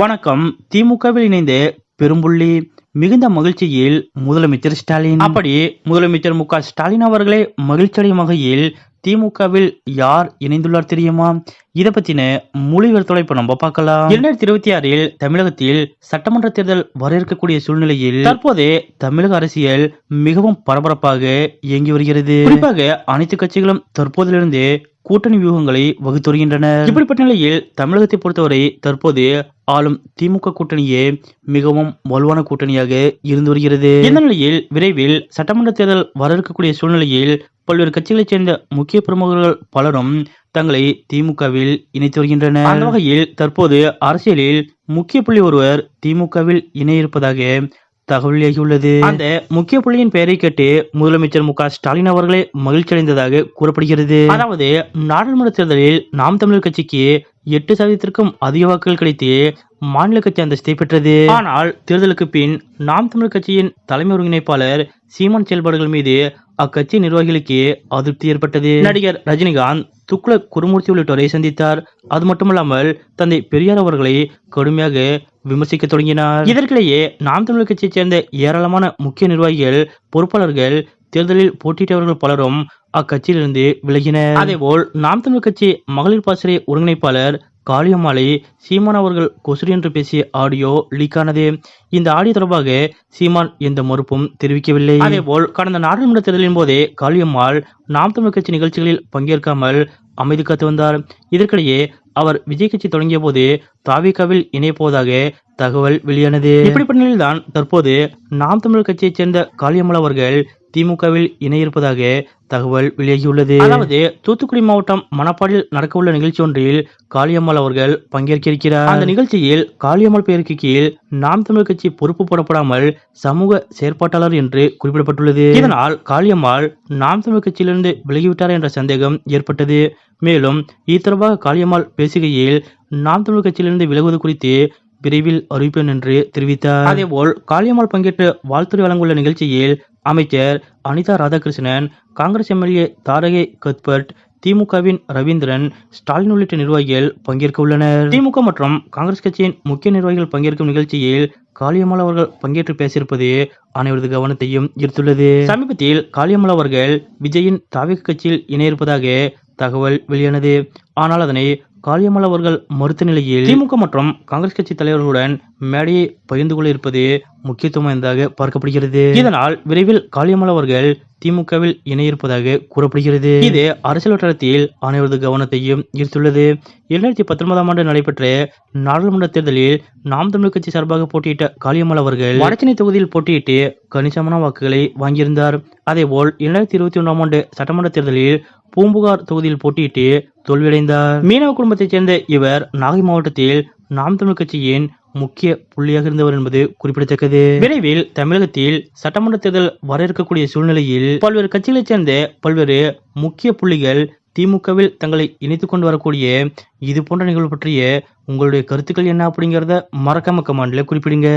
வணக்கம். திமுகவில் இணைந்து பெரும்புள்ளி மிகுந்த மகிழ்ச்சியில் முதலமைச்சர் ஸ்டாலின். அப்படி முதலமைச்சர் மு ஸ்டாலின் அவர்களே மகிழ்ச்சியடையும் வகையில் திமுகவில் யார் இணைந்துள்ளார் தெரியுமா? இதை பத்தின மொழிவர் தொலைப்பு நம்ம பார்க்கலாம். இரண்டாயிரத்தி இருபத்தி ஆறில் தமிழகத்தில் சட்டமன்ற தேர்தல் வர இருக்கக்கூடிய சூழ்நிலையில் தற்போது தமிழக அரசியல் மிகவும் பரபரப்பாக இயங்கி வருகிறது. குறிப்பாக அனைத்து கட்சிகளும் தற்போதிலிருந்து கூட்டணி வியூகங்களை வகுத்து வருகின்றனர் இப்படிப்பட்ட நிலையில் தமிழகத்தை பொறுத்தவரை தற்போது ஆளும் திமுக கூட்டணியே மிகவும் வலுவான கூட்டணியாக இருந்து வருகிறது. இந்த நிலையில் விரைவில் சட்டமன்ற தேர்தல் வர இருக்கக்கூடிய சூழ்நிலையில் பல்வேறு கட்சிகளைச் சேர்ந்த முக்கிய பிரமுகர்கள் பலரும் தங்களை திமுகவில் இணைத்து வருகின்றனர். அந்த வகையில் தற்போது அரசியலில் முக்கிய புள்ளி ஒருவர் திமுகவில் இணைய தகவலியாகியுள்ளது அந்த முக்கிய புள்ளியின் பெயரை கேட்டு முதலமைச்சர் மு ஸ்டாலின் அவர்களே மகிழ்ச்சி அடைந்ததாக கூறப்படுகிறது. அதாவது நாடாளுமன்ற தேர்தலில் நாம் தமிழர் கட்சிக்கு எட்டு சதவீதத்திற்கும் அதிக வாக்குகள் கிடைத்து மாநில கட்சி அந்தஸ்தை பெற்றது. ஆனால் தேர்தலுக்கு பின் நாம் தமிழர் கட்சியின் தலைமை ஒருங்கிணைப்பாளர் சீமான் செயல்பாடுகள் மீது அக்கட்சி நிர்வாகிகளுக்கு அதிருப்தி ஏற்பட்டது. நடிகர் ரஜினிகாந்த் துக்ளக் குருமூர்த்தி உள்ளிட்டோரை சந்தித்தார். அது மட்டுமல்லாமல் தந்தை பெரியார் அவர்களை கடுமையாக விமர்சிக்க தொடங்கினார். இதற்கிடையே நாம் தமிழர் கட்சியைச் சேர்ந்த ஏராளமான முக்கிய நிர்வாகிகள் பொறுப்பாளர்கள் தேர்தலில் போட்டியிட்டவர்கள் பலரும் அக்கட்சியிலிருந்து விலகினர். அதேபோல் நாம் தமிழர் கட்சி மகளிர் பாசறை ஒருங்கிணைப்பாளர் காளியம்மாளை சீமான் அவர்கள் கொசுரி என்று பேசிய ஆடியோ லீக் ஆனது. இந்த ஆடியோ தொடர்பாக சீமான் எந்த மறுப்பும் தெரிவிக்கவில்லை. அதேபோல் கடந்த நாடாளுமன்ற தேர்தலின் போதே காளியம்மாள் நாம் தமிழ் கட்சி நிகழ்ச்சிகளில் பங்கேற்காமல் அமைதி காத்து வந்தார். இதற்கிடையே அவர் விஜய் கட்சி தொடங்கிய போது தாவிகாவில் இணைப்போவதாக தகவல் வெளியானது. இப்படிப்பட்ட நிலையில்தான் தற்போது நாம் தமிழர் கட்சியைச் சேர்ந்த காளியம்மாள் அவர்கள் திமுகவில் இணையிருப்பதாக தகவல் வெளியாகியுள்ளது. அதாவது தூத்துக்குடி மாவட்டம் மணப்பாடில் நடக்கவுள்ள நிகழ்ச்சி ஒன்றில் காளியம்மாள் அவர்கள் பங்கேற்க இருக்கிறார் அந்த நிகழ்ச்சியில் காளியம்மாள் பெயருக்கு கீழ் நாம் தமிழர் கட்சி பொறுப்பு போடப்படாமல் சமூக செயற்பாட்டாளர் என்று குறிப்பிடப்பட்டுள்ளது. இதனால் காளியம்மாள் நாம் தமிழர் கட்சியிலிருந்து விலகிவிட்டார் என்ற சந்தேகம் ஏற்பட்டது. மேலும் இது தொடர்பாக காளியம்மாள் பேசுகையில் நாம் தமிழர் கட்சியிலிருந்து விலகுவது குறித்து விரைவில் அறிவிப்பேன் என்று தெரிவித்தார். அதேபோல் காளியம்மாள் பங்கேற்று வாழ்த்துறை வழங்குள்ள நிகழ்ச்சியில் அமைச்சர் அனிதா ராதாகிருஷ்ணன் காங்கிரஸ் எம்எல்ஏ தாரகே கத்பர்ட் திமுகவின் ரவீந்திரன் ஸ்டாலின் உள்ளிட்ட நிர்வாகிகள் பங்கேற்க உள்ளனர். திமுக மற்றும் காங்கிரஸ் கட்சியின் முக்கிய நிர்வாகிகள் பங்கேற்கும் நிகழ்ச்சியில் காளியம்மாள் அவர்கள் பங்கேற்று பேசியிருப்பது அனைவரது கவனத்தையும் ஈர்த்துள்ளது. சமீபத்தில் காளியம்மாள் அவர்கள் விஜயின் தாவிக கட்சியில் இணையிருப்பதாக தகவல் வெளியானது. ஆனால் அதனை காளியம்மாள் அவர்கள் மறுத்த நிலையில் திமுக மற்றும் காங்கிரஸ் கட்சி தலைவர்களுடன் மேடையை பகிர்ந்து கொள்ள இருப்பது முக்கியத்துவம் வாய்ந்ததாக பார்க்கப்படுகிறது. இதனால் விரைவில் காளியம்மாள் அவர்கள் திமுகவில் இணையிருப்பதாக கூறப்படுகிறது. இது அரசியல் வட்டாரத்தில் அனைவரது கவனத்தையும் ஈர்த்துள்ளது. இரண்டாயிரத்தி பத்தொன்பதாம் ஆண்டு நடைபெற்ற நாடாளுமன்ற தேர்தலில் நாம் தமிழ் கட்சி சார்பாக போட்டியிட்ட காளியம்மாள் அவர்கள் வடசென்னை தொகுதியில் போட்டியிட்டு கணிசமான வாக்குகளை வாங்கியிருந்தார். அதேபோல் இரண்டாயிரத்தி இருபத்தி ஒன்றாம் ஆண்டு சட்டமன்ற தேர்தலில் பூம்புகார் தொகுதியில் போட்டியிட்டு தோல்வியடைந்தார். மீனவ குடும்பத்தைச் சேர்ந்த இவர் நாகை மாவட்டத்தில் நாம் தமிழ் கட்சியின் முக்கிய புள்ளியாக இருந்தவர் என்பது குறிப்பிடத்தக்கது. விரைவில் தமிழகத்தில் சட்டமன்ற தேர்தல் வர இருக்கக்கூடிய சூழ்நிலையில் பல்வேறு கட்சிகளைச் சேர்ந்த பல்வேறு முக்கிய புள்ளிகள் திமுகவில் தங்களை இணைத்துக் கொண்டு வரக்கூடிய இது போன்ற நிகழ்வு பற்றிய உங்களுடைய கருத்துக்கள் என்ன அப்படிங்கிறத மறக்காம கமாண்ட்ல குறிப்பிடுங்க.